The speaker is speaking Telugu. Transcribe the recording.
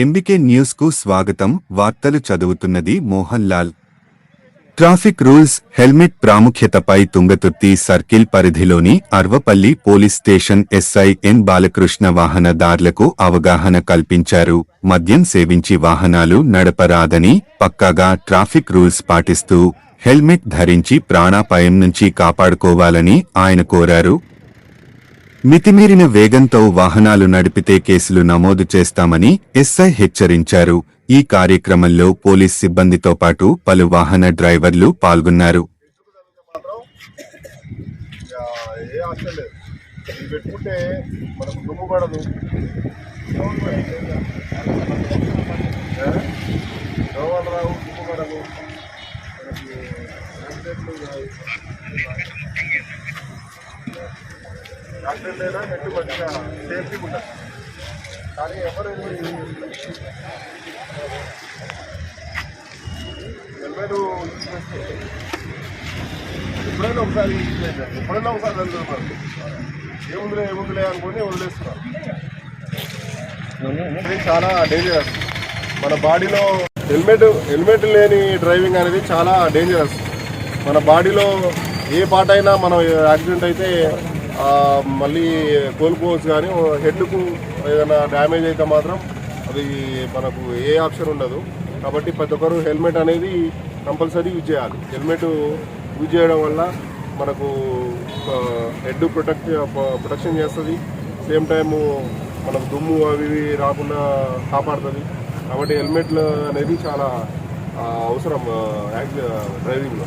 ఎంబికే న్యూస్కు స్వాగతం. వార్తలు చదువుతున్నది Mohan Lal traffic rules helmet ప్రాముఖ్యతపై Thungathurthi circle పరిధిలోని Arvapalli police station SI N Balakrishna వాహనదారులకు అవగాహన కల్పించారు. మద్యం సేవించి వాహనాలు నడపరాదని పక్కాగా ట్రాఫిక్ రూల్స్ పాటిస్తూ హెల్మెట్ ధరించి ప్రాణాపాయం నుంచి కాపాడుకోవాలని ఆయన కోరారు. మితిమీరిన వేగంతో వాహనాలు నడిపితే కేసులు నమోదు చేస్తామని ఎస్ఐ హెచ్చరించారు. ఈ కార్యక్రమంలో పోలీస్ సిబ్బందితో పాటు పలు వాహన డ్రైవర్లు పాల్గొన్నారు. మనకు అయినా నెట్టు మంచిగా సేఫ్టీ ఉంటుంది కానీ ఎవరు హెల్మెట్ చేస్తే ఎప్పుడైనా ఒకసారి యూజ్ ఎప్పుడైనా ఒకసారి వెళ్తున్నారు ఏముందిలే ఏముందిలే అనుకుని వదిలేస్తున్నారు. చాలా డేంజరస్ మన బాడీలో హెల్మెట్ హెల్మెట్ లేని డ్రైవింగ్ అనేది చాలా డేంజరస్ మన బాడీలో ఏ పార్ట్ అయినా మనం యాక్సిడెంట్ అయితే మళ్ళీ కోలుకోవచ్చు కానీ హెడ్కు ఏదైనా డ్యామేజ్ అయితే మాత్రం అది మనకు ఏ ఆప్షన్ ఉండదు. కాబట్టి ప్రతి ఒక్కరు హెల్మెట్ అనేది కంపల్సరీ యూజ్ చేయాలి. హెల్మెట్ యూజ్ చేయడం వల్ల మనకు హెడ్ ప్రొటెక్ట్ ప్రొటెక్షన్ చేస్తుంది. సేమ్ టైము మనకు దుమ్ము అవి ఇవి రాకుండా కాపాడుతుంది. కాబట్టి హెల్మెట్లు అనేది చాలా అవసరం డ్రైవింగ్లో.